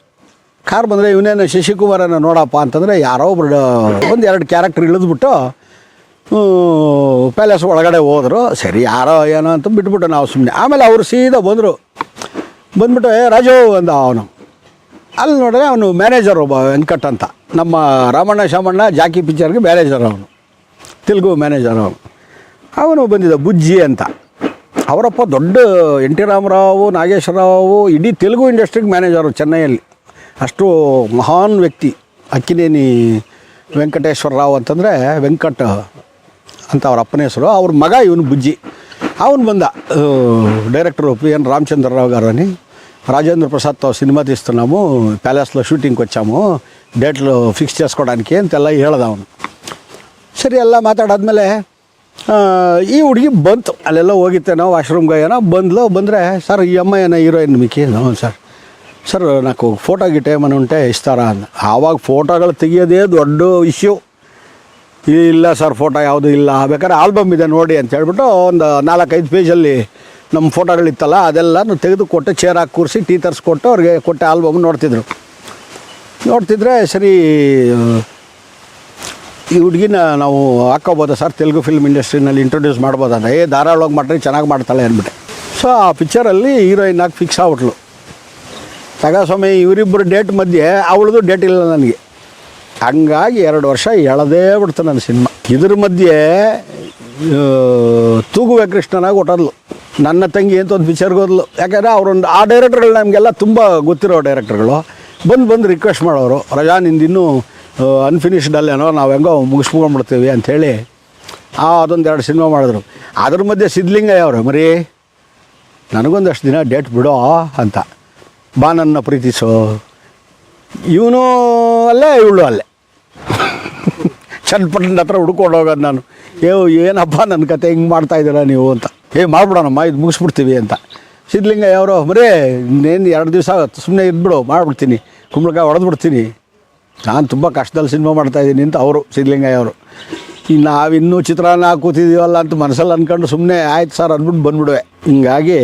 ಕಾರ್ ಬಂದರೆ ಇವನೇನು ಶಶಿಕುಮಾರನ ನೋಡಪ್ಪ ಅಂತಂದರೆ ಯಾರೋ ಒಬ್ರು ಒಂದು ಎರಡು ಕ್ಯಾರೆಕ್ಟರ್ ಇಳಿದ್ಬಿಟ್ಟು ಪ್ಯಾಲೇಸ್ ಒಳಗಡೆ ಹೋದರು. ಸರಿ, ಯಾರೋ ಏನೋ ಅಂತ ಬಿಟ್ಬಿಟ್ಟು ನಾವು ಸುಮ್ಮನೆ ಆಮೇಲೆ ಅವರು ಸೀದಾ ಬಂದರು. ಬಂದ್ಬಿಟ್ಟು, ಏ, ರಾಜು, ಅಂದ ಅವನು. ಅಲ್ಲಿ ನೋಡಿದ್ರೆ ಅವನು ಮ್ಯಾನೇಜರ್ ಒಬ್ಬ, ವೆಂಕಟ್ ಅಂತ. ನಮ್ಮ ರಾಮಣ್ಣ, ಶಾಮಣ್ಣ, ಜಾಕಿ ಪಿಚ್ಚರ್ಗೆ ಮ್ಯಾನೇಜರ್ ಅವನು. ತೆಲುಗು ಮ್ಯಾನೇಜರ್ ಅವನು. ಅವನು ಬಂದಿದ್ದ ಬುಜ್ಜಿ ಅಂತ. ಅವರಪ್ಪ ದೊಡ್ಡ ಎನ್ ಟಿ ರಾಮರಾವು ನಾಗೇಶ್ವರರಾವು ಇಡೀ ತೆಲುಗು ಇಂಡಸ್ಟ್ರಿಗೆ ಮ್ಯಾನೇಜರು ಚೆನ್ನೈಯಲ್ಲಿ. ಅಷ್ಟು ಮಹಾನ್ ವ್ಯಕ್ತಿ. ಅಕ್ಕಿನೇನಿ ವೆಂಕಟೇಶ್ವರ ರಾವ್ ಅಂತಂದರೆ ವೆಂಕಟ ಅಂತ ಅವ್ರ ಅಪ್ಪನ ಹೆಸರು. ಅವ್ರ ಮಗ ಇವನು ಬುಜ್ಜಿ. ಅವನು ಬಂದ director P N Ramachandra Rao ಗಾರನಿ Rajendra Prasad Rajendra ప్రసాద్తో సినిమా తీస్తున్నాము ಶೂಟಿಂಗ್ షూటింగ్కి ಡೇಟ್ಲು ಫಿಕ್ಸ್ ఫిక్స్ ಅಂತೆಲ್ಲ ಹೇಳ್ದ ಅವನು. ಸರಿ ಎಲ್ಲ ಮಾತಾಡಾದ್ಮೇಲೆ ಈ ಹುಡುಗಿ ಬಂತು. ಅಲ್ಲೆಲ್ಲ ಹೋಗಿತ್ತೇನೋ ವಾಶ್ರೂಮ್ಗೆ ಏನೋ ಬಂದ್ಲು, ಬಂದರೆ, ಸರ್, ಈ ಅಮ್ಮ ಏನೋ ಹೀರೋಯಿನ್ ಮಿಕ್ಕಿ. ಹ್ಞೂ, ಸರ್. ಸರ್, నాకు ಫೋಟೋ ಗಿಟ್ ఏమైనా ఉంటే ఇస్తారా ಅಂದ. ಆವಾಗ ಫೋಟೋಗಳು ತೆಗಿಯೋದೇ ದೊಡ್ಡ ಇಶ್ಯೂ ಇಲ್ಲ, ಸರ್ ಫೋಟೋ ಯಾವುದು ಇಲ್ಲ, ಬೇಕಾದ್ರೆ ಆಲ್ಬಮ್ ಇದೆ ನೋಡಿ ಅಂತ ಹೇಳ್ಬಿಟ್ಟು ಒಂದು ನಾಲ್ಕೈದು ಪೇಜಲ್ಲಿ ನಮ್ಮ ಫೋಟೋಗಳಿತ್ತಲ್ಲ ಅದೆಲ್ಲ ತೆಗೆದು ಕೊಟ್ಟು ಚೇರ್ ಹಾಕಿ ಕೂರಿಸಿ ಟೀ ತರಿಸ್ಕೊಟ್ಟು ಅವ್ರಿಗೆ ಕೊಟ್ಟೆ ಆಲ್ಬಮ್ ನೋಡ್ತಿದ್ರು. ನೋಡ್ತಿದ್ರೆ ಸರಿ ಈ ಹುಡುಗಿನ ನಾವು ಹಾಕೋಬೋದಾ ಸರ್, ತೆಲುಗು ಫಿಲ್ಮ್ ಇಂಡಸ್ಟ್ರಿನಲ್ಲಿ ಇಂಟ್ರೊಡ್ಯೂಸ್ ಮಾಡ್ಬೋದಂತ ಏ, ಧಾರಾಳವಾಗಿ ಮಾಡ್ರಿ, ಚೆನ್ನಾಗಿ ಮಾಡ್ತಾಳೆ ಅಂದ್ಬಿಟ್ಟೆ. ಸೊ ಆ ಪಿಕ್ಚರಲ್ಲಿ ಹೀರೋಯಿನ್ ಆಗಿ ಫಿಕ್ಸ್ ಆಗ್ಬಿಟ್ಲು. ತಗಸ್ವಾಮಿ ಇವರಿಬ್ಬರು ಡೇಟ್ ಮಧ್ಯೆ, ಅವಳದು ಡೇಟ್ ಇಲ್ಲ ನನಗೆ. ಹಂಗಾಗಿ ಎರಡು ವರ್ಷ ಎಳದೇ ಬಿಡ್ತು ನನ್ನ ಸಿನಿಮಾ ಇದ್ರ ಮಧ್ಯೆ ತೂಗುವೆ ಕೃಷ್ಣನಾಗಿ ಹೊಟ್ಟದ್ಲು. ನನ್ನ ತಂಗಿ ಅಂತ ಒಂದು ಪಿಕ್ಚರ್ಗೆ ಹೋದ್ಲು ಯಾಕಂದರೆ ಅವರೊಂದು, ಆ ಡೈರೆಕ್ಟರ್ಗಳು ನಮಗೆಲ್ಲ ತುಂಬ ಗೊತ್ತಿರೋ ಡೈರೆಕ್ಟರ್ಗಳು ಬಂದು ಬಂದು ರಿಕ್ವೆಸ್ಟ್ ಮಾಡೋರು, ರಜಾ ನಿಂದಿನ್ನೂ ಅನ್ಫಿನಿಷ್ಡ್ ಅಲ್ಲೇನೋ, ನಾವು ಹೆಂಗೋ ಮುಗಿಸ್ಕೊಂಡ್ಬಿಡ್ತೀವಿ ಅಂಥೇಳಿ ಆ, ಅದೊಂದು ಎರಡು ಸಿನಿಮಾ ಮಾಡಿದ್ರು. ಅದ್ರ ಮಧ್ಯೆ ಸಿದ್ಲಿಂಗಯ್ಯ ಅವರು, ಮರಿ, ನನಗೊಂದಷ್ಟು ದಿನ ಡೇಟ್ ಬಿಡೋ ಅಂತ. ಬಾ ನನ್ನ ಪ್ರೀತಿಸೋ ಇವನು ಅಲ್ಲೇ, ಇವಳು ಅಲ್ಲೇ. *laughs* ಚನ್ನಪಟ್ಟಣದ ಹತ್ರ ಹುಡ್ಕೊಂಡು ಹೋಗೋದು ನಾನು. ಏ ಏನಪ್ಪ ನನ್ನ ಕತೆ ಹಿಂಗೆ ಮಾಡ್ತಾ ಇದ್ದೀರಾ ನೀವು? ಅಂತ. ಏ ಮಾಡ್ಬಿಡೋಣಮ್ಮ, ಇದು ಮುಗಿಸ್ಬಿಡ್ತೀವಿ ಅಂತ. ಸಿದ್ಧಲಿಂಗಯ್ಯ ಅವರು ಬರೇ ಇನ್ನೇನು ಎರಡು ದಿವಸ ಸುಮ್ಮನೆ ಇದ್ಬಿಡು, ಮಾಡ್ಬಿಡ್ತೀನಿ. ಕುಂಬಳಕಾಯಿ ಹೊಡೆದ್ಬಿಡ್ತೀನಿ ನಾನು ತುಂಬ ಕಷ್ಟದಲ್ಲಿ ಸಿನಿಮಾ ಮಾಡ್ತಾಯಿದ್ದೀನಿ ಅಂತ ಅವರು, ಸಿದ್ಧಲಿಂಗಯ್ಯ ಅವರು. ಈಗ ನಾವಿನ್ನೂ ಚಿತ್ರಾನ್ನ ಕೂತಿದ್ದೀವಲ್ಲ ಅಂತ ಮನಸ್ಸಲ್ಲಿ ಅಂದ್ಕೊಂಡು ಸುಮ್ಮನೆ ಆಯ್ತು ಸರ್ ಅಂದ್ಬಿಟ್ಟು ಬಂದ್ಬಿಡುವೆ. ಹಿಂಗಾಗಿ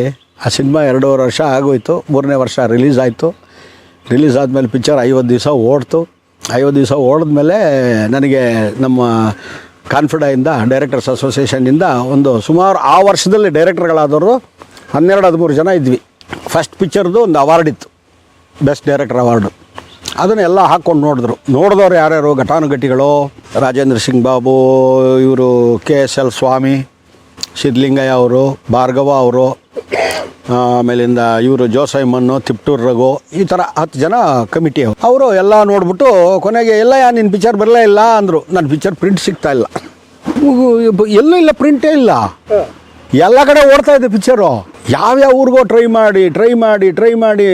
ಆ ಸಿನಿಮಾ ಎರಡೂವರೆ ವರ್ಷ ಆಗೋಯ್ತು, ಮೂರನೇ ವರ್ಷ ರಿಲೀಸ್ ಆಯಿತು. ರಿಲೀಸ್ ಆದಮೇಲೆ ಪಿಕ್ಚರ್ ಐವತ್ತು ದಿವಸ ಓಡ್ತು. ಐವತ್ತು ದಿವಸ ಓಡಿದ್ಮೇಲೆ ನನಗೆ ನಮ್ಮ ಕಾನ್ಫಿಡೆಯಿಂದ ಡೈರೆಕ್ಟರ್ಸ್ ಅಸೋಸಿಯೇಷನ್ನಿಂದ ಒಂದು ಸುಮಾರು ಆ ವರ್ಷದಲ್ಲಿ ಡೈರೆಕ್ಟರ್ಗಳಾದವರು ಹನ್ನೆರಡು, ಹದಿಮೂರು ಜನ ಇದ್ವಿ. ಫಸ್ಟ್ ಪಿಕ್ಚರ್ದು ಒಂದು ಅವಾರ್ಡ್ ಇತ್ತು. ಬೆಸ್ಟ್ ಡೈರೆಕ್ಟರ್ ಅವಾರ್ಡು ಅದನ್ನೆಲ್ಲ ಹಾಕ್ಕೊಂಡು ನೋಡಿದ್ರು. ನೋಡಿದವ್ರು ಯಾರ್ಯಾರು? ಘಟಾನುಘಟಿಗಳು, ರಾಜೇಂದ್ರ ಸಿಂಗ್ ಬಾಬು, ಇವರು K S L Swamy, Siddalingaiah ಅವರು, ಭಾರ್ಗವ ಅವರು ಆಮೇಲಿಂದ ಇವರು ಜೋಸೈಮನ್ನು ತಿಪ್ಟೂರ್ ರಘು, ಈ ಥರ ಹತ್ತು ಜನ ಕಮಿಟಿ ಅವರು ಎಲ್ಲ ನೋಡ್ಬಿಟ್ಟು ಕೊನೆಗೆ ಎಲ್ಲ ಯಾ ನಿನ್ನ ಪಿಕ್ಚರ್ ಬರಲೇ ಇಲ್ಲ ಅಂದರು. ನನ್ನ ಪಿಕ್ಚರ್ ಪ್ರಿಂಟ್ ಸಿಗ್ತಾ ಇಲ್ಲ. ಎಲ್ಲೂ ಇಲ್ಲ ಪ್ರಿಂಟೇ ಇಲ್ಲ. ಎಲ್ಲ ಕಡೆ ಓಡ್ತಾ ಇದೆ ಪಿಕ್ಚರು ಯಾವ್ಯಾವ ಊರಿಗೋ ಟ್ರೈ ಮಾಡಿ ಟ್ರೈ ಮಾಡಿ ಟ್ರೈ ಮಾಡಿ,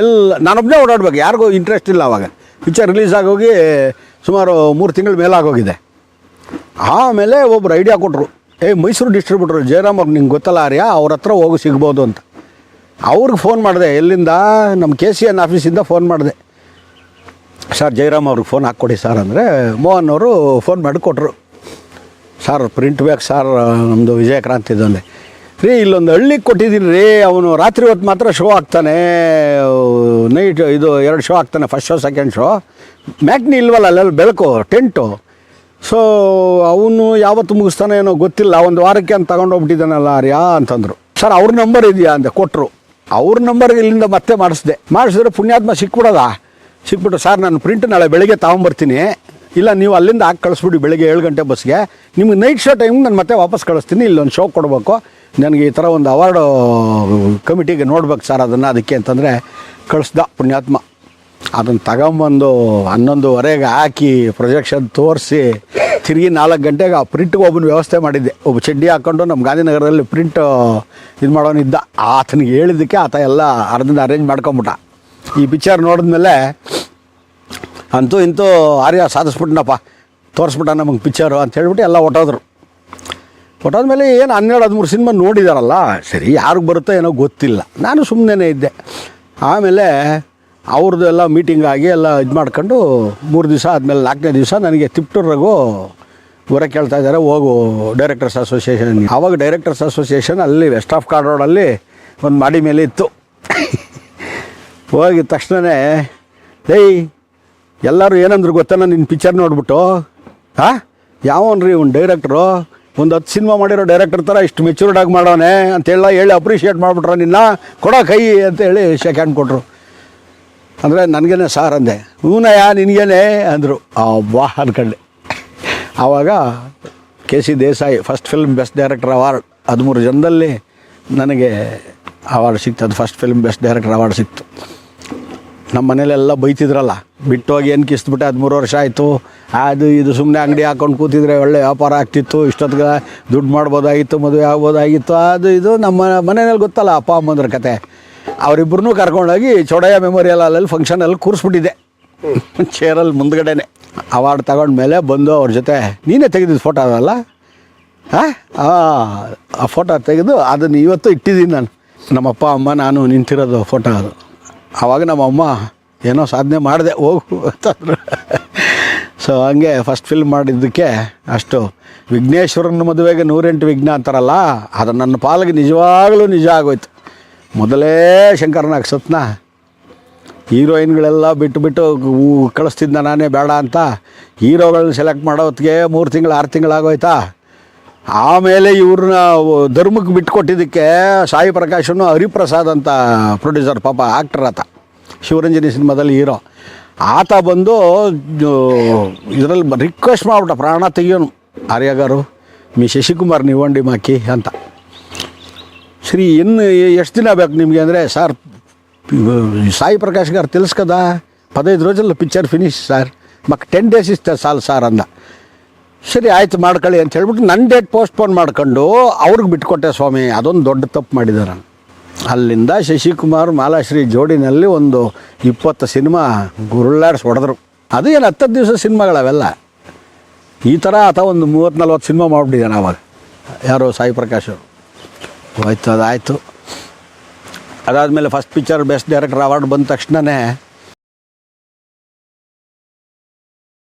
ಎಲ್ಲ ನಾನೊಬ್ಬನೇ ಓಡಾಡ್ಬೇಕು. ಯಾರಿಗೂ ಇಂಟ್ರೆಸ್ಟ್ ಇಲ್ಲ ಅವಾಗ. ಪಿಕ್ಚರ್ ರಿಲೀಸ್ ಆಗೋಗಿ ಸುಮಾರು ಮೂರು ತಿಂಗಳು ಮೇಲಾಗೋಗಿದೆ. ಆಮೇಲೆ ಒಬ್ರು ಐಡಿಯಾ ಕೊಟ್ಟರು ಏ, ಮೈಸೂರು ಡಿಸ್ಟ್ರಿಬ್ಯೂಟರ್ ಜಯರಾಮ್ ಅವ್ರು ನಿಂಗೆ ಗೊತ್ತಲ್ಲ ಆರ್ಯ? ಅವ್ರ ಹತ್ರ ಹೋಗಿ, ಸಿಗ್ಬೋದು ಅಂತ. ಅವ್ರಿಗೆ ಫೋನ್ ಮಾಡಿದೆ. ಎಲ್ಲಿಂದ? ನಮ್ಮ ಕೆ ಸಿ ಎನ್ ಆಫೀಸಿಂದ ಫೋನ್ ಮಾಡಿದೆ. ಸರ್, ಜಯರಾಮ್ ಅವ್ರಿಗೆ ಫೋನ್ ಹಾಕ್ಕೊಡಿ ಸರ್ ಅಂದರೆ, ಮೋಹನ್ ಅವರು ಫೋನ್ ಮಾಡಿ ಕೊಟ್ಟರು ಸರ್ ಪ್ರಿಂಟ್ ಬೇಕು ಸರ್ ನಮ್ಮದು ವಿಜಯಕ್ರಾಂತಿ ಇದೊಂದೇ ರೀ, ಇಲ್ಲೊಂದು ಹಳ್ಳಿಗೆ ಕೊಟ್ಟಿದ್ದೀನಿ ರೀ. ಅವನು ರಾತ್ರಿ ಹೊತ್ತು ಮಾತ್ರ ಶೋ ಆಗ್ತಾನೆ ನೈಟ್ ಇದು ಎರಡು ಶೋ ಆಗ್ತಾನೆ ಫಸ್ಟ್ ಶೋ ಸೆಕೆಂಡ್ ಶೋ ಮ್ಯಾಕ್ನಿ ಇಲ್ವಲ್ಲ, ಅಲ್ಲೆಲ್ಲ ಬೆಳಕು ಟೆಂಟು ಸೊ ಅವನು ಯಾವತ್ತು ಮುಗಿಸ್ತಾನೆ ಏನೋ ಗೊತ್ತಿಲ್ಲ. ಒಂದು ವಾರಕ್ಕೆ ಅಂತ ತಗೊಂಡೋಗ್ಬಿಟ್ಟಿದ್ದಾನಲ್ಲ ಆರ್ಯಾ ಅಂತಂದರು. ಸರ್, ಅವ್ರ ನಂಬರ್ ಇದೆಯಾ? ಅಂತ ಕೊಟ್ಟರು ಅವ್ರ ನಂಬರ್ ಇಲ್ಲಿಂದ ಮತ್ತೆ ಮಾಡಿಸ್ದೆ. ಮಾಡಿಸಿದ್ರೆ ಪುಣ್ಯಾತ್ಮ ಸಿಕ್ಬಿಡೋದ? ಸಿಕ್ಬಿಟ್ಟು, ಸರ್, ನಾನು ಪ್ರಿಂಟ್ ನಾಳೆ ಬೆಳಗ್ಗೆ ತಗೊಂಬರ್ತೀನಿ. ಇಲ್ಲ, ನೀವು ಅಲ್ಲಿಂದ ಹಾಕಿ ಕಳಿಸ್ಬಿಡಿ ಬೆಳಗ್ಗೆ ಏಳು ಗಂಟೆ ಬಸ್ಗೆ. ನಿಮ್ಗೆ ನೈಟ್ ಶೋ ಟೈಮ್ ನಾನು ಮತ್ತೆ ವಾಪಸ್ ಕಳಿಸ್ತೀನಿ. ಇಲ್ಲೊಂದು ಶೋ ಕೊಡಬೇಕು. ನನಗೆ ಈ ಥರ ಒಂದು ಅವಾರ್ಡು ಕಮಿಟಿಗೆ ನೋಡ್ಬೇಕು ಸರ್ ಅದನ್ನು. ಅದಕ್ಕೆ ಅಂತಂದರೆ ಕಳಿಸ್ದ ಪುಣ್ಯಾತ್ಮ. ಅದನ್ನು ತಗೊಂಬಂದು ಹನ್ನೊಂದುವರೆಗೆ ಹಾಕಿ ಪ್ರೊಜೆಕ್ಷನ್ ತೋರಿಸಿ ತಿರುಗಿ ನಾಲ್ಕು ಗಂಟೆಗೆ ಆ ಪ್ರಿಂಟ್ಗೆ ಒಬ್ಬನ ವ್ಯವಸ್ಥೆ ಮಾಡಿದ್ದೆ. ಒಬ್ಬ ಚಡ್ಡಿ ಹಾಕ್ಕೊಂಡು ನಮ್ಮ ಗಾಂಧಿನಗರದಲ್ಲಿ ಪ್ರಿಂಟ್ ಇದು ಮಾಡೋನಿದ್ದ ಆತನಿಗೆ ಹೇಳಿದ್ದಕ್ಕೆ ಆತ ಎಲ್ಲ ಅರ್ಧದಿಂದ ಅರೇಂಜ್ ಮಾಡ್ಕೊಂಬಿಟ್ಟ. ಈ ಪಿಕ್ಚರ್ ನೋಡಿದ್ಮೇಲೆ ಅಂತೂ ಇಂತೂ ಆರ್ಯ ಸಾಧಿಸ್ಬಿಟ್ಟನಪ್ಪ ತೋರಿಸ್ಬಿಟ್ಟ ನಮಗೆ ಪಿಕ್ಚರು ಅಂತ ಹೇಳ್ಬಿಟ್ಟು ಎಲ್ಲ ಹೊಟ್ಟೋದ್ರು ಹೊಟ್ಟೋದ್ಮೇಲೆ ಏನು ಹನ್ನೆರಡು, ಹದಿಮೂರು ಸಿನಿಮಾ ನೋಡಿದಾರಲ್ಲ, ಸರಿ ಯಾರಿಗೆ ಬರುತ್ತೋ ಏನೋ ಗೊತ್ತಿಲ್ಲ. ನಾನು ಸುಮ್ಮನೆ ಇದ್ದೆ. ಆಮೇಲೆ ಅವ್ರದ್ದು ಎಲ್ಲ ಮೀಟಿಂಗ್ ಆಗಿ ಎಲ್ಲ ಇದು ಮಾಡ್ಕೊಂಡು ಮೂರು ದಿವಸ ಆದಮೇಲೆ ನಾಲ್ಕನೇ ದಿವಸ ನನಗೆ ತಿಪ್ಟೂರ್ರಾಗೂ ಹೊರ ಕೇಳ್ತಾ ಇದ್ದಾರೆ, ಹೋಗು ಡೈರೆಕ್ಟರ್ಸ್ ಅಸೋಸಿಯೇಷನ್ ಆವಾಗ ಡೈರೆಕ್ಟರ್ಸ್ ಅಸೋಸಿಯೇಷನ್ ಅಲ್ಲಿ ವೆಸ್ಟ್ ಆಫ್ ಕಾರ್ಡ್ ರೋಡಲ್ಲಿ ಒಂದು ಮಾಡಿ ಮೇಲೆ ಇತ್ತು. ಹೋಗಿದ ತಕ್ಷಣವೇ ಏಯ್, ಎಲ್ಲರೂ ಏನಂದ್ರು ಗೊತ್ತಾನ ನಿನ್ನ ಪಿಕ್ಚರ್ ನೋಡ್ಬಿಟ್ಟು? ಹಾಂ ರೀ ಒಂದು ಡೈರೆಕ್ಟ್ರು ಒಂದು ಹತ್ತು ಸಿನಿಮಾ ಮಾಡಿರೋ ಡೈರೆಕ್ಟರ್ ಥರ ಇಷ್ಟು ಮೆಚೂರ್ಡ್ ಆಗಿ ಮಾಡೋನೆ ಅಂತೆಲ್ಲ ಹೇಳಿ ಅಪ್ರಿಷಿಯೇಟ್ ಮಾಡಿಬಿಟ್ರ ನಿನ್ನ? ಕೊಡೋ ಕೈ ಅಂತ ಹೇಳಿ ಶೇಕ್ ಹ್ಯಾಂಡ್ ಕೊಟ್ಟರು ಅಂದರೆ ನನಗೇನೆ ಸಾರ್ ಅಂದೆ. ಹೂನಯ್ಯ ನಿನಗೇನೆ ಅಂದರು. ಅಬ್ಬಾ ಅನ್ಕಂಡೆ. ಆವಾಗ K C Desai first film best director award ಹದಿಮೂರು ಜನದಲ್ಲಿ ನನಗೆ ಅವಾರ್ಡ್ ಸಿಕ್ತು. ಅದು first film best director award ಸಿಕ್ತು. ನಮ್ಮ ಮನೇಲೆಲ್ಲ ಬೈತಿದ್ರಲ್ಲ ಬಿಟ್ಟೋಗಿ ಏನು ಕಿಸ್ಬಿಟ್ಟೆ ಹದಿಮೂರು ವರ್ಷ ಆಯಿತು. ಅದು ಇದು ಸುಮ್ಮನೆ ಅಂಗಡಿ ಹಾಕೊಂಡು ಕೂತಿದ್ರೆ ಒಳ್ಳೆ ವ್ಯಾಪಾರ ಆಗ್ತಿತ್ತು. ಇಷ್ಟೊತ್ತಿಗೆ ದುಡ್ಡು ಮಾಡ್ಬೋದಾಗಿತ್ತು, ಮದುವೆ ಆಗ್ಬೋದಾಗಿತ್ತು. ಅದು ಇದು ನಮ್ಮ ಮನೆಯಲ್ಲಿ ಗೊತ್ತಲ್ಲ ಅಪ್ಪ, ಅಮ್ಮಂದ್ರ ಕತೆ. ಅವರಿಬ್ಬರನ್ನೂ ಕರ್ಕೊಂಡೋಗಿ ಚೌಡಯ್ಯ ಮೆಮೋರಿಯಲ್ ಹಾಲಲ್ಲಿ ಫಂಕ್ಷನಲ್ಲಿ ಕೂರಿಸ್ಬಿಟ್ಟಿದ್ದೆ. ಚೇರಲ್ಲಿ ಮುಂದ್ಗಡೆನೆ. ಅವಾರ್ಡ್ ತಗೊಂಡ್ಮೇಲೆ ಬಂದು ಅವ್ರ ಜೊತೆ ನೀನೇ ತೆಗೆದಿದ್ದು ಫೋಟೋ ಅದಲ್ಲ? ಹಾಂ? ಆ ಫೋಟೋ ತೆಗೆದು ಅದನ್ನು ಇವತ್ತು ಇಟ್ಟಿದ್ದೀನಿ ನಾನು. ನಮ್ಮಪ್ಪ ಅಮ್ಮ ನಾನು ನಿಂತಿರೋದು ಫೋಟೋ ಅದು. ಆವಾಗ ನಮ್ಮಮ್ಮ ಏನೋ ಸಾಧನೆ ಮಾಡಿದೆ ಹೋಗು ಅಂತಂದ್ರು ಸೊ ಹಂಗೆ ಫಸ್ಟ್ ಫಿಲ್ಮ್ ಮಾಡಿದ್ದಕ್ಕೆ ಅಷ್ಟು ವಿಘ್ನೇಶ್ವರನ ಮದುವೆಗೆ ನೂರೆಂಟು ವಿಘ್ನ ಅಂತಾರಲ್ಲ ಅದು ನನ್ನ ಪಾಲಿಗೆ ನಿಜವಾಗಲೂ ನಿಜ ಆಗೋಯ್ತು. ಮೊದಲೇ ಶಂಕರನಾಗ್ ಸತ್ನ. ಹೀರೋಯಿನ್ಗಳೆಲ್ಲ ಬಿಟ್ಟು ಬಿಟ್ಟು ಕಳಿಸ್ತಿದ್ದ ನಾನೇ ಬೇಡ ಅಂತ ಹೀರೋಗಳನ್ನ ಸೆಲೆಕ್ಟ್ ಮಾಡೋ ಹೊತ್ತಿಗೆ ಮೂರು ತಿಂಗಳು, ಆರು ತಿಂಗಳಾಗೋಯ್ತಾ ಆಮೇಲೆ ಇವ್ರನ್ನ ಧರ್ಮಕ್ಕೆ ಬಿಟ್ಕೊಟ್ಟಿದ್ದಕ್ಕೆ ಸಾಯಿ ಪ್ರಕಾಶನು ಹರಿಪ್ರಸಾದ್ ಅಂತ ಪ್ರೊಡ್ಯೂಸರ್ ಪಾಪ ಆಕ್ಟರ್ ಆತ. ಶಿವರಂಜನಿ ಸಿನಿಮಾದಲ್ಲಿ ಹೀರೋ. ಆತ ಬಂದು ಇದರಲ್ಲಿ ರಿಕ್ವೆಸ್ಟ್ ಮಾಡ್ಬಿಟ್ಟ, ಪ್ರಾಣ ತೆಗಿಯೋನು. ಆರ್ಯಗಾರು ಮೀ ಶಶಿಕುಮಾರ್ ನಿವಂಡಿ ಮಾಕಿ ಅಂತ. ಶ್ರೀ ಇನ್ನು ಎಷ್ಟು ದಿನ ಬೇಕು ನಿಮಗೆ ಅಂದರೆ, ಸರ್ ಸಾಯಿ ಪ್ರಕಾಶ್ ಗಾರು తెలుసు కదా ಪದೈದು రోజుల్లో ಪಿಕ್ಚರ್ ಫಿನಿಶ್ ಸರ್. ಮಕ್ ಟೆನ್ ಡೇಸ್ ಇಷ್ಟ ಸಾಲ ಸಾರ್ ಅಂದ. ಸರಿ, ಆಯ್ತು ಮಾಡ್ಕೊಳ್ಳಿ ಅಂತ ಹೇಳ್ಬಿಟ್ಟು ನನ್ನ ಡೇಟ್ ಪೋಸ್ಟ್ಪೋನ್ ಮಾಡ್ಕೊಂಡು ಅವ್ರಿಗೆ ಬಿಟ್ಕೊಟ್ಟೆ ಸ್ವಾಮಿ. ಅದೊಂದು ದೊಡ್ಡ ತಪ್ಪು ಮಾಡಿದೆ ಅಲ್ಲಿಂದ ಅಲ್ಲಿಂದ ಶಶಿಕುಮಾರ್ ಮಾಲಾಶ್ರೀ ಜೋಡಿನಲ್ಲಿ ಒಂದು ಇಪ್ಪತ್ತು ಸಿನಿಮಾ ಗುರುಳ್ಳಾಡ್ಸಿ ಹೊಡೆದ್ರು. ಅದು ಏನು ಹತ್ತು ದಿವಸ ಸಿನಿಮಾಗಳವೆಲ್ಲ. ಈ ಥರ ಆತ ಒಂದು ಮೂವತ್ತು ನಲ್ವತ್ತು ಸಿನಿಮಾ ಮಾಡಿಬಿಟ್ಟಿದ್ದಾನೆ ಅವಾಗ. ಯಾರು ಸಾಯಿ ಪ್ರಕಾಶ್ ಅವರು. ಹೋಯ್ತು ಅದಾಯಿತು. ಅದಾದಮೇಲೆ first picture best director award ಬಂದ ತಕ್ಷಣವೇ